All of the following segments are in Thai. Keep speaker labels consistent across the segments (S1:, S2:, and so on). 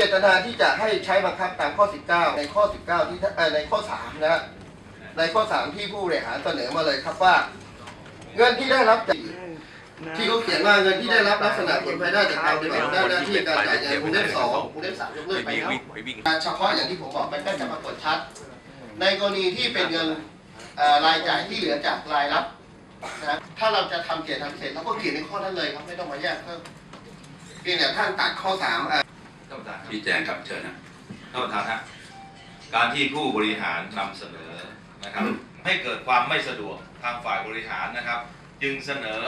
S1: จตนาที่จะให้ใช้บังคับตามข้อ 19 ในข้อ 19 ที่ในข้อ 3 นะในข้อ 3 ที่ผู้บริหารเสนอมาเลยครับว่า เงินที่ได้รับจากที่เขาเขียนว่าเงินที่ได้รับลักษณะผลภายได้จากการปฏิบัติหน้าที่การจ่ายเงินวงเล็บสองวงเล็บสามยกเลิกไปแล้วเฉพาะอย่างที่ผมบอกมันก็จะปรากฏชัด ในกรณีที่เป็นเงินรายจ่ายที่เหลือจากรายรับนะถ้าเราจะทำเขียนทำเสร็จเราก็เขียนในข้อนั้นเลยครับไม่ต้องมาแยกเพิ่มเพียงแต่ท่านตัดข้อสาม
S2: ชี้แจงครับเชิญนะ
S3: ท่านประธานฮะการที่ผู้บริหารนำเสนอนะครับ ให้เกิดความไม่สะดวกทางฝ่ายบริหารนะครับ จึงเสนอ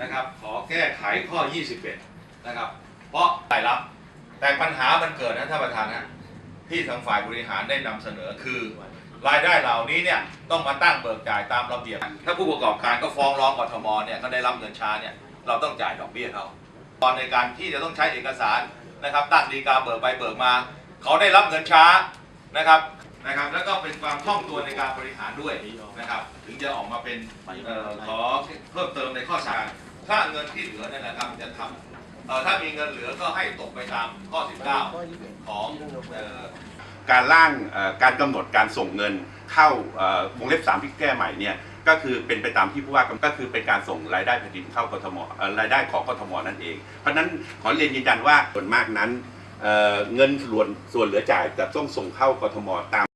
S3: นะครับ ขอแก้ไขข้อ 21 นะครับ เพราะรายรับแต่ปัญหามันเกิดนะท่านประธานฮะที่ทางฝ่ายบริหารได้นำเสนอคือ รายได้เหล่านี้เนี่ยต้องมาตั้งเบิกจ่ายตามระเบียบ ถ้าผู้ประกอบการก็ฟ้องร้องกทมเนี่ยก็ได้รับเงินช้าเนี่ยเราต้องจ่ายดอกเบี้ยเขาตอนในการที่จะต้องใช้เอกสาร นะครับตั้งดีกาเบิกไปเบิกมา เขาได้รับเงินช้านะครับนะครับ แล้วก็เป็นความคล่องตัวในการบริหารด้วยนะครับ ถึงจะออกมาเป็นเอ่อขอเพิ่มเติมในข้อสามถ้าเงินที่เหลือเนี่ยนะครับจะทำเอ่อถ้ามีเงินเหลือก็ให้ตกไปตามข้อ 19 ของเอ่อ
S4: การร่างเอ่อการกำหนดการส่งเงินเข้าวงเล็บ3ที่แก้ใหม่เนี่ย ก็คือเป็นไปตามที่ผู้ว่ากำก็คือเป็นการส่งรายได้แผ่นดินเข้ากทมเอ่อรายได้ของกทมนั่นเอง เพราะฉะนั้นขอเรียนยืนยันว่าส่วนมากนั้นเอ่อเงินส่วนส่วนเหลือจ่ายจะต้องส่งเข้ากทมตาม